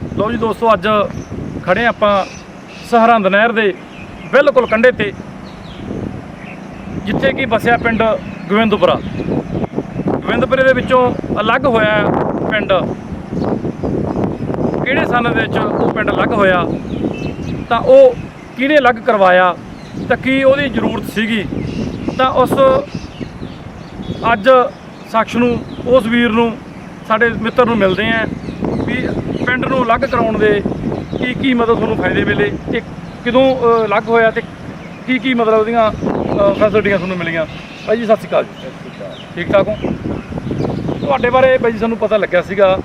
ਲਓ ਜੀ ਦੋਸਤੋ, ਅੱਜ ਖੜੇ ਆਪਾਂ ਸਹਰੰਦ ਨਹਿਰ ਦੇ ਬਿਲਕੁਲ ਕੰਢੇ ਤੇ, ਜਿੱਥੇ ਕਿ ਬਸਿਆ ਪਿੰਡ ਗੋਬਿੰਦਪੁਰਾ। ਗੋਬਿੰਦਪੁਰੇ ਦੇ ਵਿੱਚੋਂ ਅਲੱਗ ਹੋਇਆ ਪਿੰਡ। ਕਿਹੜੇ ਸਨ ਦੇ ਵਿੱਚ ਉਹ ਪਿੰਡ ਅਲੱਗ ਹੋਇਆ, ਤਾਂ ਉਹ ਕਿਹਨੇ ਅਲੱਗ ਕਰਵਾਇਆ, ਤਾਂ ਕੀ ਉਹਦੀ ਜ਼ਰੂਰਤ ਸੀਗੀ, ਤਾਂ ਉਸ ਅੱਜ ਸ਼ਖਸ ਨੂੰ, ਉਸ ਵੀਰ ਨੂੰ, ਸਾਡੇ ਮਿੱਤਰ ਨੂੰ ਮਿਲਦੇ ਆਂ ਵੀ ਪਿੰਡ ਨੂੰ ਅਲੱਗ ਕਰਾਉਣ ਦੇ ਕੀ ਕੀ ਮਤਲਬ ਤੁਹਾਨੂੰ ਫਾਇਦੇ ਮਿਲੇ ਤੇ ਕਦੋਂ ਅਲੱਗ ਹੋਇਆ ਤੇ ਕੀ ਕੀ ਮਤਲਬ ਉਹਦੀਆਂ ਫੈਸਿਲਿਟੀਆਂ ਤੁਹਾਨੂੰ ਮਿਲੀਆਂ? ਭਾਈ ਜੀ ਸਤਿ ਸ਼੍ਰੀ ਅਕਾਲ ਜੀ। ਠੀਕ ਠਾਕ ਹੋ? ਤੁਹਾਡੇ ਬਾਰੇ ਭਾਈ ਜੀ ਸਾਨੂੰ ਪਤਾ ਲੱਗਿਆ ਸੀਗਾ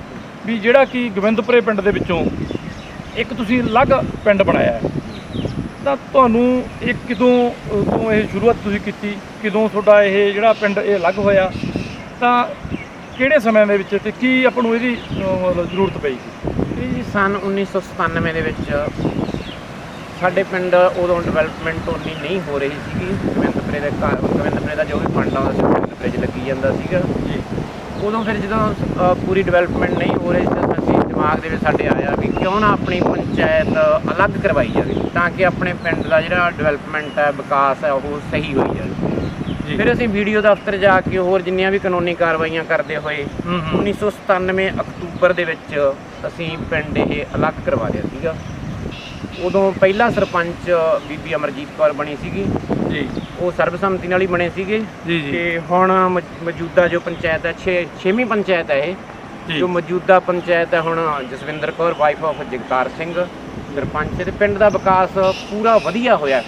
ਵੀ ਜਿਹੜਾ ਕਿ ਗੋਬਿੰਦਪੁਰੇ ਪਿੰਡ ਦੇ ਵਿੱਚੋਂ ਇੱਕ ਤੁਸੀਂ ਅਲੱਗ ਪਿੰਡ ਬਣਾਇਆ ਤਾਂ ਤੁਹਾਨੂੰ ਇਹ ਕਿਦੋਂ ਤੋਂ ਇਹ ਸ਼ੁਰੂਆਤ ਤੁਸੀਂ ਕੀਤੀ? ਕਿਦੋਂ ਤੁਹਾਡਾ ਇਹ ਜਿਹੜਾ ਪਿੰਡ ਇਹ ਅਲੱਗ ਹੋਇਆ? ਤਾਂ ਕਿਹੜੇ ਸਮੇਂ ਦੇ ਵਿੱਚ ਤੇ ਕੀ ਆਪਾਂ ਨੂੰ ਇਹਦੀ ਜ਼ਰੂਰਤ ਪਈ ਸੀ? ਇਹ ਜੀ ਸਨ 1997 ਦੇ ਵਿੱਚ ਸਾਡੇ ਪਿੰਡ ਉਦੋਂ ਡਿਵੈਲਪਮੈਂਟ ਉਨੀ ਨਹੀਂ ਹੋ ਰਹੀ ਸੀਗੀ। ਗੋਬਿੰਦਪੁਰੇ ਦੇ ਘਰ ਗੋਬਿੰਦਪੁਰੇ ਦਾ ਜੋ ਵੀ ਫੰਡ ਆਉਂਦਾ ਸੀ ਗੋਬਿੰਦਪੁਰੇ 'ਚ ਲੱਗੀ ਜਾਂਦਾ ਸੀਗਾ। ਜੀ। ਉਦੋਂ ਫਿਰ ਜਦੋਂ ਪੂਰੀ ਡਿਵੈਲਪਮੈਂਟ ਨਹੀਂ ਹੋ ਰਹੀ ਤਾਂ ਅਸੀਂ ਦਿਮਾਗ ਦੇ ਵਿੱਚ ਸਾਡੇ ਆਇਆ ਵੀ ਕਿਉਂ ਨਾ ਆਪਣੀ ਪੰਚਾਇਤ ਅਲੱਗ ਕਰਵਾਈ ਜਾਵੇ ਤਾਂ ਕਿ ਆਪਣੇ ਪਿੰਡ ਦਾ ਜਿਹੜਾ ਡਿਵੈਲਪਮੈਂਟ ਹੈ ਵਿਕਾਸ ਹੈ ਉਹ ਸਹੀ ਹੋਈ ਜਾਵੇ। ਫਿਰ ਅਸੀਂ ਵੀਡੀਓ ਦਫ਼ਤਰ ਜਾ ਕੇ ਹੋਰ ਜਿੰਨੀਆਂ ਵੀ ਕਾਨੂੰਨੀ ਕਾਰਵਾਈਆਂ ਕਰਦੇ ਹੋਏ ਹੂੰ ਹੂੰ। 1997 ਅਕਤੂਬਰ ਦੇ ਵਿੱਚ ਅਸੀਂ ਪਿੰਡ ਇਹ ਅਲੱਗ ਕਰਵਾ ਲਿਆ ਸੀਗਾ। ਉਦੋਂ ਪਹਿਲਾ ਸਰਪੰਚ ਬੀਬੀ ਅਮਰਜੀਤ ਕੌਰ ਬਣੀ ਸੀਗੀ। ਜੀ। ਉਹ ਸਰਬਸੰਮਤੀ ਨਾਲ ਹੀ ਬਣੇ ਸੀਗੇ। ਜੀ ਜੀ। ਤੇ ਹੁਣ ਮੌਜੂਦਾ ਜੋ ਪੰਚਾਇਤ ਹੈ 6 ਛੇਵੀਂ ਪੰਚਾਇਤ ਹੈ ਇਹ। ਜੀ। ਜੋ ਮੌਜੂਦਾ ਪੰਚਾਇਤ ਹੈ ਹੁਣ ਜਸਵਿੰਦਰ ਕੌਰ ਵਾਈਫ ਆਫ ਜਗਤਾਰ ਸਿੰਘ ਸਰਪੰਚ। ਤੇ ਪਿੰਡ ਦਾ ਵਿਕਾਸ ਪੂਰਾ ਵਧੀਆ ਹੋਇਆ।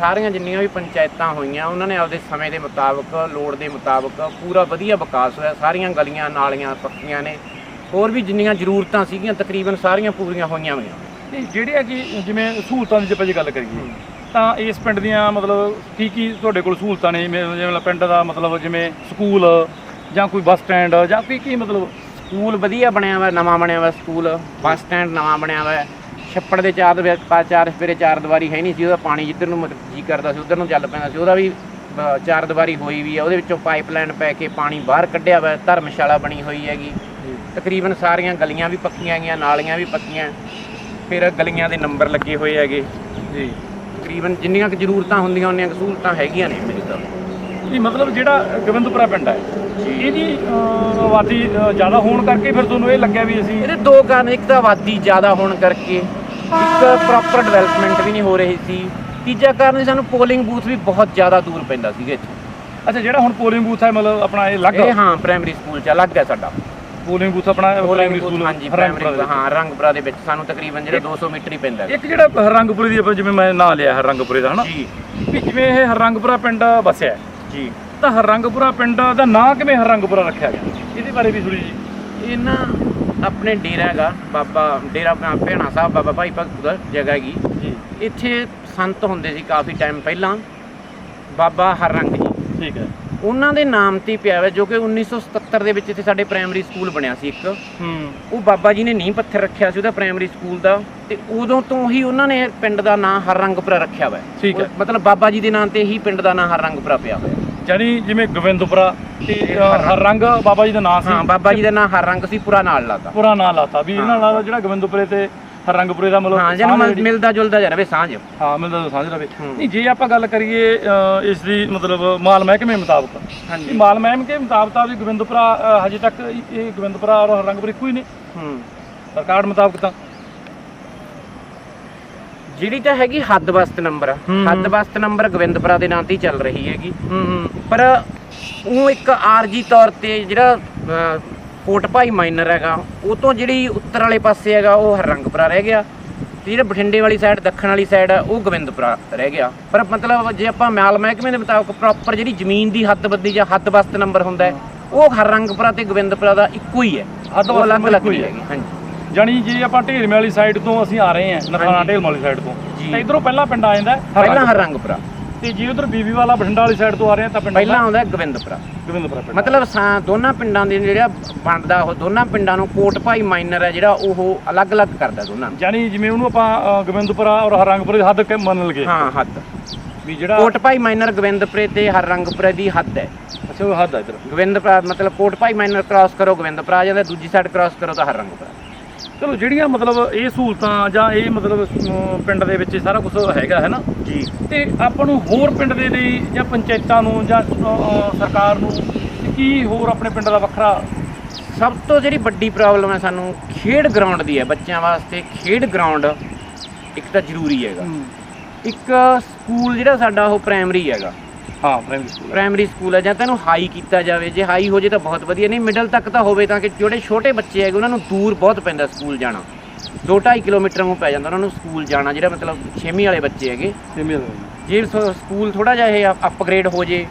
ਸਾਰੀਆਂ ਜਿੰਨੀਆਂ ਵੀ ਪੰਚਾਇਤਾਂ ਹੋਈਆਂ ਉਹਨਾਂ ਨੇ ਆਪਦੇ ਸਮੇਂ ਦੇ ਮੁਤਾਬਕ ਲੋੜ ਦੇ ਮੁਤਾਬਕ ਪੂਰਾ ਵਧੀਆ ਵਿਕਾਸ ਹੋਇਆ। ਸਾਰੀਆਂ ਗਲੀਆਂ ਨਾਲੀਆਂ ਪੱਕੀਆਂ ਨੇ। ਹੋਰ ਵੀ ਜਿੰਨੀਆਂ ਜ਼ਰੂਰਤਾਂ ਸੀਗੀਆਂ ਤਕਰੀਬਨ ਸਾਰੀਆਂ ਪੂਰੀਆਂ ਹੋਈਆਂ ਹੋਈਆਂ। ਜਿਹੜੀਆਂ ਕਿ ਜਿਵੇਂ ਸਹੂਲਤਾਂ ਦੀ ਜੇ ਆਪਾਂ ਗੱਲ ਕਰੀਏ ਤਾਂ ਇਸ ਪਿੰਡ ਦੀਆਂ ਮਤਲਬ ਕੀ ਕੀ ਤੁਹਾਡੇ ਕੋਲ ਸਹੂਲਤਾਂ ਨੇ? ਜਿਵੇਂ ਪਿੰਡ ਦਾ ਮਤਲਬ ਜਿਵੇਂ ਸਕੂਲ ਜਾਂ ਕੋਈ ਬੱਸ ਸਟੈਂਡ ਜਾਂ ਕੀ ਕੀ ਮਤਲਬ? ਸਕੂਲ ਵਧੀਆ ਬਣਿਆ ਵਾ ਨਵਾਂ ਬਣਿਆ ਵਾ ਸਕੂਲ। ਬੱਸ ਸਟੈਂਡ ਨਵਾਂ ਬਣਿਆ ਵਾ ਛੱਪੜ ਦੇ ਚਾਰ ਦੇ ਪਾ ਚਾਰ ਸਵੇਰੇ ਚਾਰ ਦੀਵਾਰੀ ਹੈ ਨਹੀਂ ਸੀ ਉਹਦਾ ਪਾਣੀ ਜਿੱਧਰ ਨੂੰ ਮਤਲਬ ਜੀ ਕਰਦਾ ਸੀ ਉਧਰ ਨੂੰ ਚੱਲ ਪੈਂਦਾ ਸੀ ਉਹਦਾ ਵੀ ਚਾਰ ਦੀਵਾਰੀ ਹੋਈ ਵੀ ਆ ਉਹਦੇ ਵਿੱਚੋਂ ਪਾਈਪਲਾਈਨ ਪੈ ਕੇ ਪਾਣੀ ਬਾਹਰ ਕੱਢਿਆ ਵਾ ਧਰਮਸ਼ਾਲਾ ਬਣੀ ਹੋਈ ਹੈਗੀ। ਤਕਰੀਬਨ ਸਾਰੀਆਂ ਗਲੀਆਂ ਵੀ ਪੱਕੀਆਂ ਗਈਆਂ ਨਾਲੀਆਂ ਵੀ ਪੱਕੀਆਂ ਫਿਰ ਗਲੀਆਂ ਦੇ ਨੰਬਰ ਲੱਗੇ ਹੋਏ ਹੈਗੇ। ਜੀ। ਤਕਰੀਬਨ ਜਿੰਨੀਆਂ ਕੁ ਜ਼ਰੂਰਤਾਂ ਹੁੰਦੀਆਂ ਉਹਨੀਆਂ ਕੁ ਸਹੂਲਤਾਂ ਹੈਗੀਆਂ ਨੇ ਮੇਰੇ ਤਾਂ। ਇਹ ਮਤਲਬ ਜਿਹੜਾ ਗੋਬਿੰਦਪੁਰਾ ਪਿੰਡ ਹੈ ਇਹਦੀ ਆਬਾਦੀ ਜ਼ਿਆਦਾ ਹੋਣ ਕਰਕੇ ਫਿਰ ਤੁਹਾਨੂੰ ਇਹ ਲੱਗਿਆ ਵੀ ਅਸੀਂ ਇਹਦੇ ਦੋ ਕਾਰਨ ਇੱਕ ਤਾਂ ਆਬਾਦੀ ਜ਼ਿਆਦਾ ਹੋਣ ਕਰਕੇ ਇੱਕ ਪ੍ਰੋਪਰ ਡਿਵੈਲਪਮੈਂਟ ਵੀ ਨਹੀਂ ਹੋ ਰਹੀ ਸੀ। ਤੀਜਾ ਕਾਰਨ ਸਾਨੂੰ ਪੋਲਿੰਗ ਬੂਥ ਵੀ ਬਹੁਤ ਜ਼ਿਆਦਾ ਦੂਰ ਪੈਂਦਾ ਸੀਗਾ ਇੱਥੋਂ। ਅੱਛਾ ਜਿਹੜਾ ਹੁਣ ਪੋਲਿੰਗ ਬੂਥ ਹੈ ਮਤਲਬ ਆਪਣਾ ਇਹ ਇਹ ਹਾਂ ਪ੍ਰਾਇਮਰੀ ਸਕੂਲ ਚ ਅਲੱਗ ਹੈ ਸਾਡਾ। ਪੋਲਿੰਗ ਬੂਥ ਆਪਣਾ ਪ੍ਰਾਇਮਰੀ ਸਕੂਲ ਹਾਂਜੀ ਹਰੰਗਪੁਰਾ ਪ੍ਰਾਇਮਰੀ ਦੇ ਵਿੱਚ। ਹਾਂ ਰੰਗਪੁਰਾ ਦੇ ਵਿੱਚ। ਸਾਨੂੰ ਤਕਰੀਬਨ ਜਿਹੜਾ 200 ਮੀਟਰ ਹੀ ਪੈਂਦਾ ਹੈ ਇੱਕ ਜਿਹੜਾ ਹਰੰਗਪੁਰੇ ਦੀ ਆਪਾਂ ਜਿਵੇਂ ਮੈਂ ਨਾਂ ਲਿਆ ਹਰੰਗਪੁਰੇ ਦਾ ਹਨਾ? ਜੀ। ਵੀ ਜਿਵੇਂ ਇਹ ਹਰੰਗਪੁਰਾ ਪਿੰਡ ਵਸਿਆ ਹੈ, ਜੀ। ਤਾਂ ਹਰੰਗਪੁਰਾ ਪਿੰਡ ਦਾ ਨਾਂ ਕਿਵੇਂ ਹਰੰਗਪੁਰਾ ਰੱਖਿਆ ਗਿਆ? ਇਹਦੇ ਬਾਰੇ ਵੀ ਥੋੜੀ ਜੀ ਇਹ ਨਾ ਆਪਣੇ ਡੇਰਾ ਹੈਗਾ ਬਾਬਾ ਡੇਰਾ ਭੈਣਾ ਸਾਹਿਬ ਬਾਬਾ ਭਾਈ ਭਗਤ ਦਾ ਜਗ੍ਹਾ ਹੈਗੀ। ਜੀ। ਇੱਥੇ ਸੰਤ ਹੁੰਦੇ ਸੀ ਕਾਫੀ ਟਾਈਮ ਪਹਿਲਾਂ ਬਾਬਾ ਹਰਰੰਗ ਜੀ। ਠੀਕ ਹੈ। ਉਹਨਾਂ ਦੇ ਨਾਮ ਤੇ ਪਿਆ ਹੋਇਆ ਜੋ ਕਿ 1977 ਦੇ ਵਿੱਚ ਇੱਥੇ ਸਾਡੇ ਪ੍ਰਾਇਮਰੀ ਸਕੂਲ ਬਣਿਆ ਸੀ ਇੱਕ। ਹੂੰ। ਉਹ ਬਾਬਾ ਜੀ ਨੇ ਨੀਂਹ ਪੱਥਰ ਰੱਖਿਆ ਸੀ ਉਹਦਾ ਪ੍ਰਾਇਮਰੀ ਸਕੂਲ ਦਾ ਤੇ ਉਦੋਂ ਤੋਂ ਹੀ ਉਹਨਾਂ ਨੇ ਪਿੰਡ ਦਾ ਨਾਂ ਹਰਰੰਗਪੁਰਾ ਰੱਖਿਆ ਹੋਇਆ। ਠੀਕ ਹੈ। ਮਤਲਬ ਬਾਬਾ ਜੀ ਦੇ ਨਾਂ ਤੇ ਹੀ ਪਿੰਡ ਦਾ ਨਾਂ ਹਰਰੰਗਪੁਰਾ ਪਿਆ ਹੋਇਆ। ਜਾਨੀ ਜਿਵੇਂ ਗੋਬਿੰਦਪੁਰਾ ਤੇ ਹਰਰੰਗ। ਹਰਰੰਗ ਬਾਬਾ ਜੀ ਦਾ ਨਾਂ ਸੀ। ਹਾਂ ਬਾਬਾ ਜੀ ਦਾ ਨਾਂ ਹਰਰੰਗ ਸੀ ਪੂਰਾ ਨਾਲ ਲਾਤਾ। ਪੂਰਾ ਨਾਂ ਲਾਤਾ। ਵੀ ਇਹਨਾਂ। ਨਾਲ ਜਿਹੜਾ ਗੋਬਿੰਦਪੁਰੇ ਤੇ ਹਰਰੰਗਪੁਰੇ ਦਾ ਮਤਲਬ ਹਾਂ ਜਿਹੜੀ- ਮਿਲਦਾ ਜੁਲਦਾ ਜਾ ਰਵੇ ਸਾਂਝ। ਹਾਂ ਮਿਲਦਾ ਸਾਂਝ ਰਵੇ। ਨਹੀਂ ਜੇ ਆਪਾਂ ਗੱਲ ਕਰੀਏ ਇਸ ਦੀ ਮਤਲਬ ਮਾਲ ਮਹਿਕਮੇ ਮੁਤਾਬਕ ਹਾਂਜੀ। ਮਾਲ ਮਹਿਕਮੇ ਮੁਤਾਬਕ ਤਾਂ ਵੀ ਗੋਬਿੰਦਪੁਰਾ ਹਜੇ ਤੱਕ ਇਹ ਗੋਬਿੰਦਪੁਰਾ ਔਰ ਹਰਰੰਗਪੁਰ ਇੱਕੋ ਹੀ ਨੇ। ਹੂੰ। ਸਰਕਾਰ ਮੁਤਾਬਕ ਤਾਂ। ਜਿਹੜੀ ਤਾਂ ਹੈਗੀ ਹੱਦ ਵਸਤ ਨੰਬਰ ਹੂੰ। ਹੱਦ ਵਸਤ ਨੰਬਰ ਗੋਬਿੰਦਪੁਰਾ ਦੇ ਨਾਂ ਤੇ ਚੱਲ ਰਹੀ ਹੈਗੀ। ਪਰ ਉਹ ਇੱਕ ਆਰਜੀ ਤੌਰ ਤੇ ਜਿਹੜਾ ਕੋਟ ਭਾਈ ਮਾਈਨਰ ਹੈਗਾ ਉਹ ਤੋਂ ਜਿਹੜੀ ਉੱਤਰ ਵਾਲੇ ਪਾਸੇ ਹੈਗਾ ਉਹ ਹਰਰੰਗਪੁਰਾ ਰਹਿ ਗਿਆ। ਤੇ ਜਿਹੜਾ ਬਠਿੰਡੇ ਵਾਲੀ ਸਾਈਡ ਦੱਖਣ ਵਾਲੀ ਸਾਈਡ ਹੈ ਉਹ ਗੋਬਿੰਦਪੁਰਾ ਰਹਿ ਗਿਆ। ਪਰ ਮਤਲਬ ਜੇ ਆਪਾਂ ਮਾਲ ਮਹਿਕਮੇ ਦੇ ਮੁਤਾਬਕ ਪ੍ਰੋਪਰ ਜਿਹੜੀ ਜ਼ਮੀਨ ਦੀ ਹੱਦਬੰਦੀ ਜਾਂ ਹੱਦ ਵਸਤ ਨੰਬਰ ਹੁੰਦਾ ਉਹ ਹਰਰੰਗਪੁਰਾ ਤੇ ਗੋਬਿੰਦਪੁਰਾ ਦਾ ਇੱਕੋ ਹੀ ਹੈ। ਹੱਦ ਉਹ ਵਸਤ ਅਲੱਗ number ਅਲੱਗ ਇੱਕੋ ਹੀ ਨਹੀਂ। ਹੈਗੀ ਹਾਂਜੀ। ਜਾਨੀ ਜੇ ਆਪਾਂ ਢੇਰਮੇ ਵਾਲੀ ਸਾਈਡ ਤੋਂ ਅਸੀਂ ਆ ਰਹੇ ਹਾਂ ਨਥਾਣਾ ਹਾਂਜੀ। ਢੇਰਮੇ ਵਾਲੀ ਸਾਈਡ ਤੋਂ। ਤਾਂ ਇਧਰੋਂ ਪਹਿਲਾ ਪਿੰਡ ਆ ਜਾਂਦਾ ਹੈ ਪਹਿਲਾਂ। ਹਰਰੰਗਪੁਰਾ। ਤੇ ਜੇ ਉਧਰ ਬੀਬੀ ਵਾਲਾ ਬਠਿੰਡਾ ਵਾਲੀ ਸਾਈਡ ਤੋਂ ਆ ਰਹੇ ਹਾਂ ਤਾਂ ਪਿੰਡ ਪਹਿਲਾਂ ਆਉਂਦਾ ਗੋਬਿੰਦਪੁਰਾ। ਗੋਬਿੰਦਪੁਰਾ ਪਿੰਡ। ਮਤਲਬ ਸਾ- ਦੋਨਾਂ ਪਿੰਡਾਂ ਦੇ ਜਿਹੜਾ ਬਣਦਾ ਉਹ ਦੋਨਾਂ ਪਿੰਡਾਂ ਨੂੰ ਕੋਟ ਭਾਈ ਮਾਈਨਰ ਹੈ ਜਿਹੜਾ ਉਹ ਅਲੱਗ-ਅਲੱਗ ਕਰਦਾ ਦੋਨਾਂ ਨੂੰ। ਜਾਨੀ ਜਿਵੇਂ ਉਹਨੂੰ ਆਪਾਂ ਗੋਬਿੰਦਪੁਰਾ ਔਰ ਹਰਰੰਗਪੁਰੇ ਦੀ ਹੱਦ ਕੇ ਮੰਨ ਲਗੇ ਹਾਂ ਹੱਦ। ਵੀ ਜਿਹੜਾ ਕੋਟ ਭਾਈ ਮਾਈਨਰ ਗੋਬਿੰਦਪੁਰੇ ਤੇ ਹਰਰੰਗਪੁਰੇ ਦੀ ਹੱਦ ਹੈ। ਅੱਛਾ ਉਹ ਹੱਦ ਆ ਇਧਰ। ਗੋਬਿੰਦਪੁਰਾ ਮਤਲਬ ਕੋਟ ਭਾਈ ਮਾਈਨਰ ਕ੍ਰਾਸ ਕਰੋ ਗੋਬਿੰਦਪੁਰਾ ਆ ਜਾਂਦਾ ਦੂਜੀ ਸਾਈਡ ਕ੍ਰਾਸ ਕਰੋ ਤਾਂ ਹਰਰੰਗਪੁਰਾ। ਚਲੋ ਜਿਹੜੀਆਂ ਮਤਲਬ ਇਹ ਸਹੂਲਤਾਂ ਜਾਂ ਇਹ ਮਤਲਬ ਅਮ, ਪਿੰਡ ਦੇ ਵਿੱਚ ਸਾਰਾ ਕੁਝ ਹੈਗਾ ਹੈ ਨਾ? ਜੀ। ਤੇ ਆਪਾਂ ਨੂੰ ਹੋਰ ਪਿੰਡ ਦੇ ਲਈ ਜਾਂ ਪੰਚਾਇਤਾਂ ਨੂੰ ਜਾਂ ਅ, ਸਰਕਾਰ ਨੂੰ ਕੀ ਹੋਰ ਆਪਣੇ ਪਿੰਡ ਦਾ ਵੱਖਰਾ? ਸਭ ਤੋਂ ਜਿਹੜੀ ਵੱਡੀ ਪ੍ਰੋਬਲਮ ਹੈ ਸਾਨੂੰ ਖੇਡ ਗਰਾਊਂਡ ਦੀ ਹੈ ਬੱਚਿਆਂ ਵਾਸਤੇ ਖੇਡ ਗਰਾਊਂਡ ਇੱਕ ਤਾਂ ਜ਼ਰੂਰੀ ਹੈਗਾ। ਇੱਕ ਸਕੂਲ ਜਿਹੜਾ ਸਾਡਾ ਉਹ ਪ੍ਰਾਇਮਰੀ ਹੈਗਾ। ਹਾਂ ਪ੍ਰਾਇਮਰੀ ਸਕੂਲ ਪ੍ਰਾਇਮਰੀ ਸਕੂਲ ਹੈ ਜਾਂ ਤਾਂ ਇਹਨੂੰ ਹਾਈ ਕੀਤਾ ਜਾਵੇ। ਜੇ ਹਾਈ ਹੋ ਜੇ ਤਾਂ ਬਹੁਤ ਵਧੀਆ ਨਹੀਂ ਮਿਡਲ ਤੱਕ ਤਾਂ ਹੋਵੇ ਤਾਂ ਕਿ ਜਿਹੜੇ ਛੋਟੇ ਬੱਚੇ ਹੈਗੇ ਉਹਨਾਂ ਨੂੰ ਦੂਰ ਬਹੁਤ ਪੈਂਦਾ ਸਕੂਲ ਜਾਣਾ। 2.5 ਕਿਲੋਮੀਟਰ ਨੂੰ ਪੈ ਜਾਂਦਾ ਉਹਨਾਂ ਨੂੰ ਸਕੂਲ ਜਾਣਾ ਜਿਹੜਾ ਮਤਲਬ 6ਵੀਂ ਵਾਲੇ ਬੱਚੇ ਹੈਗੇ। ਮਿਲ ਜੇ ਸ- ਸਕੂਲ ਥੋੜਾ ਜਿਹਾ ਇਹ ਅਪਗ੍ਰੇਡ ਹੋ ਜੇ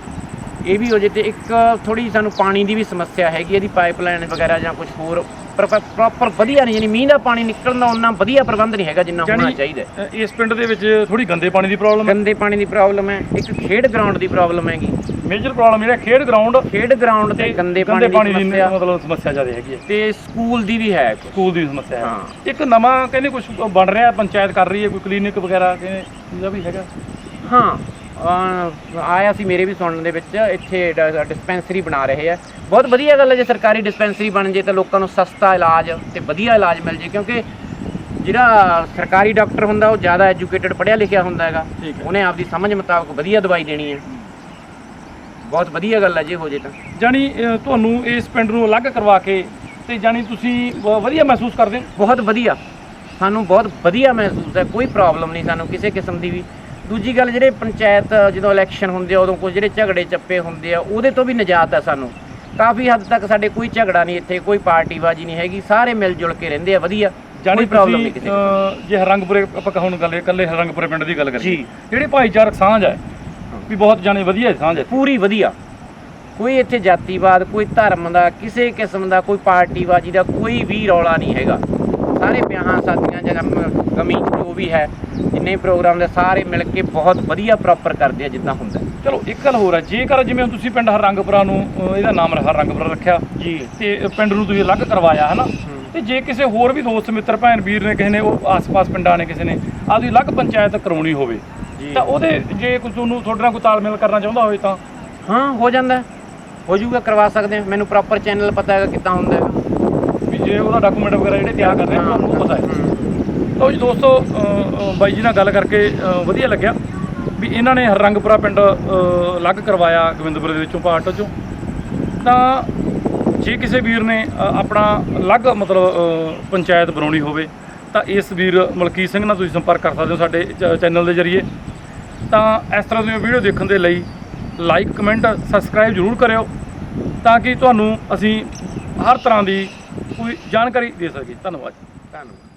ਇਹ ਵੀ ਹੋ ਜੇ ਤੇ ਇੱਕ ਥੋੜੀ ਸਾਨੂੰ ਪਾਣੀ ਦੀ ਵੀ ਸਮੱਸਿਆ ਹੈਗੀ ਇਹਦੀ ਪਾਈਪਲਾਈਨ ਵਗੈਰਾ ਜਾਂ ਕੁਝ ਹੋਰ ਪ੍ਰੋਪਰ ਵਧੀਆ ਨਹੀਂ ਯਾਨੀ ਮੀਂਹ ਦਾ ਪਾਣੀ ਨਿਕਲਣ ਦਾ ਉਹਨਾਂ ਵਧੀਆ ਪ੍ਰਬੰਧ ਨਹੀਂ ਹੈਗਾ ਜਿੰਨਾ ਹੋਣਾ ਚਾਹੀਦਾ ਹੈ। ਅ, ਇਸ ਪਿੰਡ ਦੇ ਵਿੱਚ ਥੋੜੀ ਗੰਦੇ ਪਾਣੀ ਦੀ ਪ੍ਰੋਬਲਮ ਹੈ। ਗੰਦੇ ਪਾਣੀ ਦੀ ਪ੍ਰੋਬਲਮ ਹੈ ਇੱਕ ਖੇਡ ਗਰਾਊਂਡ ਦੀ ਪ੍ਰੋਬਲਮ ਹੈਗੀ। ਮੇਜਰ ਪ੍ਰੋਬਲਮ ਜਿਹੜਾ ਖੇਡ ਗਰਾਊਂਡ ਖੇਡ ਗਰਾਊਂਡ ਤੇ ਗੰਦੇ ਪਾਣੀ ਦੀ ਸਮੱਸਿਆ। ਮਤਲਬ ਸਮੱਸਿਆ ਜ਼ਿਆਦਾ ਹੈਗੀ ਹੈ। ਤੇ ਸਕੂਲ ਦੀ ਵੀ ਹੈ ਸਕੂਲ ਦੀ ਸਮੱਸਿਆ ਹੈ। ਹਾਂ। ਇੱਕ ਨਵਾਂ ਕਹਿੰਦੇ ਕੁਝ ਬਣ ਰਿਹਾ ਪੰਚਾਇਤ ਕਰ ਰਹੀ ਹੈ ਕੋਈ ਕਲੀਨਿਕ ਵਗੈਰਾ ਕਹਿੰਦੇ ਇਹਦਾ ਵੀ ਹੈਗਾ? ਹਾਂ। ਆਇਆ ਸੀ ਮੇਰੇ ਵੀ ਸੁਣਨ ਦੇ ਵਿੱਚ ਇੱਥੇ ਡਿਸਪੈਂਸਰੀ ਬਣਾ ਰਹੇ ਆ। ਬਹੁਤ ਵਧੀਆ ਗੱਲ ਹੈ ਜੇ ਸਰਕਾਰੀ ਡਿਸਪੈਂਸਰੀ ਬਣ ਜੇ ਤਾਂ ਲੋਕਾਂ ਨੂੰ ਸਸਤਾ ਇਲਾਜ ਤੇ ਵਧੀਆ ਇਲਾਜ ਮਿਲ ਜੇ ਕਿਉਂਕਿ ਜਿਹੜਾ ਸਰਕਾਰੀ ਡਾਕਟਰ ਹੁੰਦਾ ਉਹ ਜ਼ਿਆਦਾ ਐਜੂਕੇਟਡ ਪੜ੍ਹਿਆ ਲਿਖਿਆ ਹੁੰਦਾ ਹੈਗਾ। ਉਹਨੇ ਆਪਦੀ ਸਮਝ ਮੁਤਾਬਕ ਵਧੀਆ ਦਵਾਈ ਦੇਣੀ ਹੈ। ਬਹੁਤ ਵਧੀਆ ਗੱਲ ਹੈ ਜੇ ਹੋ ਜੇ ਤਾਂ। ਅ, ਤੁਹਾਨੂੰ ਇਸ ਪਿੰਡ ਨੂੰ ਅਲੱਗ ਕਰਵਾ ਕੇ ਤੇ ਜਾਣੀ ਤੁਸੀਂ ਵਧੀਆ ਮਹਿਸੂਸ ਕਰਦੇ ਹੋ? ਬਹੁਤ ਵਧੀਆ। ਸਾਨੂੰ ਬਹੁਤ ਵਧੀਆ ਮਹਿਸੂਸ ਹੈ ਕੋਈ ਪ੍ਰੋਬਲਮ ਨਹੀਂ ਸਾਨੂੰ ਕਿਸੇ ਕਿਸਮ ਦੀ ਵੀ। ਦੂਜੀ ਗੱਲ ਜਿਹੜੇ ਪੰਚਾਇਤ ਜਦੋਂ ਇਲੈਕਸ਼ਨ ਹੁੰਦੇ ਆ ਉਦੋਂ ਕੁਝ ਜਿਹੜੇ ਝਗੜੇ ਚੱਪੇ ਹੁੰਦੇ ਆ ਉਹਦੇ ਤੋਂ ਵੀ ਨਿਜਾਤ ਹੈ ਸਾਨੂੰ। ਕਾਫੀ ਹੱਦ ਤੱਕ ਸਾਡੇ ਕੋਈ ਝਗੜਾ ਨਹੀਂ ਇੱਥੇ ਕੋਈ ਪਾਰਟੀਬਾਜ਼ੀ ਨਹੀਂ ਹੈਗੀ ਸਾਰੇ ਮਿਲ ਜੁਲ ਕੇ ਰਹਿੰਦੇ ਆ ਵਧੀਆ। ਕੋਈ ਪ੍ਰੋਬਲਮ ਨਹੀਂ ਕਿਸੇ ਜੇ ਹਰੰਗਪੁਰੇ ਆਪਾਂ ਹੁਣ ਗੱਲ ਇਕੱਲੇ ਹਰੰਗਪੁਰੇ ਪਿੰਡ ਦੀ ਗੱਲ ਕਰੀਏ। ਜਿਹੜੇ ਭਾਈਚਾਰਕ ਸਾਂਝ ਹੈ ਵੀ ਬਹੁਤ ਜਾਣੀ ਵਧੀਆ ਸਾਂਝ ਹੈ ਪੂਰੀ ਵਧੀਆ। ਕੋਈ ਇੱਥੇ ਜਾਤੀਵਾਦ ਕੋਈ ਧਰਮ ਦਾ ਕਿਸੇ ਕਿਸਮ ਦਾ ਕੋਈ ਪਾਰਟੀਬਾਜ਼ੀ ਦਾ ਕੋਈ ਵੀ ਰੌਲਾ ਨਹੀਂ ਹੈਗਾ। ਸਾਰੇ ਵਿਆਹਾਂ ਸ਼ਾਦੀਆਂ ਜਾਂ ਗਮੀ ਜੋ ਵੀ ਹੈ ਜਿੰਨੇ ਪ੍ਰੋਗਰਾਮ ਦੇ ਸਾਰੇ ਮਿਲ ਕੇ ਬਹੁਤ ਵਧੀਆ ਪ੍ਰੋਪਰ ਕਰਦੇ ਆ ਜਿੱਦਾਂ ਹੁੰਦਾ ਚਲੋ ਇੱਕ ਗੱਲ ਹੋਰ ਹੈ ਜੇਕਰ ਜਿਵੇਂ ਹੁਣ ਤੁਸੀਂ ਪਿੰਡ ਹਰੰਗਪੁਰਾ ਨੂੰ ਇਹਦਾ ਨਾਮ ਹਰੰਗਪੁਰਾ ਰੱਖਿਆ ਜੀ। ਤੇ ਪਿੰਡ ਨੂੰ ਤੁਸੀਂ ਅਲੱਗ ਕਰਵਾਇਆ ਹੈ। ਨਾ ਤੇ ਜੇ ਕਿਸੇ ਹੋਰ ਵੀ ਦੋਸਤ ਮਿੱਤਰ ਭੈਣ ਵੀਰ ਨੇ ਕਿਸੇ ਨੇ ਉਹ ਆਸ-ਪਾਸ ਪਿੰਡਾਂ ਨੇ ਕਿਸੇ ਨੇ ਆਪਦੀ ਅਲੱਗ ਪੰਚਾਇਤ ਕਰਾਉਣੀ ਹੋਵੇ ਜੀ। ਤਾਂ ਉਹਦੇ ਜੇ ਕੋਈ ਤੁਹਾਨੂੰ ਤੁਹਾਡੇ ਨਾਲ ਕੋਈ ਤਾਲਮੇਲ ਕਰਨਾ ਚਾਹੁੰਦਾ ਹੋਵੇ ਤਾਂ? ਹਾਂ ਹੋ ਜਾਂਦਾ ਹੈ। ਹੋ ਜਾਊਗਾ ਕਰਵਾ ਸਕਦੇ ਹਾਂ। ਮੈਨੂੰ ਪ੍ਰੋਪਰ ਚੈਨਲ ਪਤਾ ਹੈਗਾ ਕਿੱਦਾਂ ਹੁੰਦਾ ਹੈਗਾ ਜੇ ਉਹਦਾ ਡਾਕੂਮੈਂਟ ਵਗੈਰਾ ਜਿਹੜੇ ਤਿਆਰ ਕਰਨੇ ਆ, ਤੁਹਾਨੂੰ ਉਹ ਪਤਾ ਹੈ ਹਮ। ਲਓ ਜੀ ਦੋਸਤੋ ਬਾਈ ਜੀ ਨਾਲ ਗੱਲ ਕਰਕੇ ਵਧੀਆ ਲੱਗਿਆ ਵੀ ਇਹਨਾਂ ਨੇ ਹਰਰੰਗਪੁਰਾ ਪਿੰਡ ਅਲੱਗ ਕਰਵਾਇਆ ਗੋਬਿੰਦਪੁਰ ਦੇ ਵਿੱਚੋਂ ਪਾਰਟ ਚੋਂ ਤਾਂ ਜੇ ਕਿਸੇ ਵੀਰ ਨੇ ਆਪਣਾ ਅਲੱਗ ਮਤਲਬ ਪੰਚਾਇਤ ਬਣਾਉਣੀ ਹੋਵੇ ਤਾਂ ਇਸ ਵੀਰ ਮਲਕੀਤ ਸਿੰਘ ਨਾਲ ਤੁਸੀਂ ਸੰਪਰਕ ਕਰ ਸਕਦੇ ਹੋ ਸਾਡੇ ਚ- ਚੈਨਲ ਦੇ ਜ਼ਰੀਏ ਤਾਂ ਇਸ ਤਰ੍ਹਾਂ ਦੀਆਂ ਵੀਡੀਓ ਦੇਖਣ ਦੇ ਲਈ ਲਾਈਕ ਕਮੈਂਟ ਸਬਸਕ੍ਰਾਈਬ ਜ਼ਰੂਰ ਕਰਿਓ ਤਾਂ ਕਿ ਤੁਹਾਨੂੰ ਅਸੀਂ ਹਰ ਤਰ੍ਹਾਂ ਦੀ ਕੋਈ ਜਾਣਕਾਰੀ ਦੇ ਸਕੇ। ਧੰਨਵਾਦ। ਧੰਨਵਾਦ।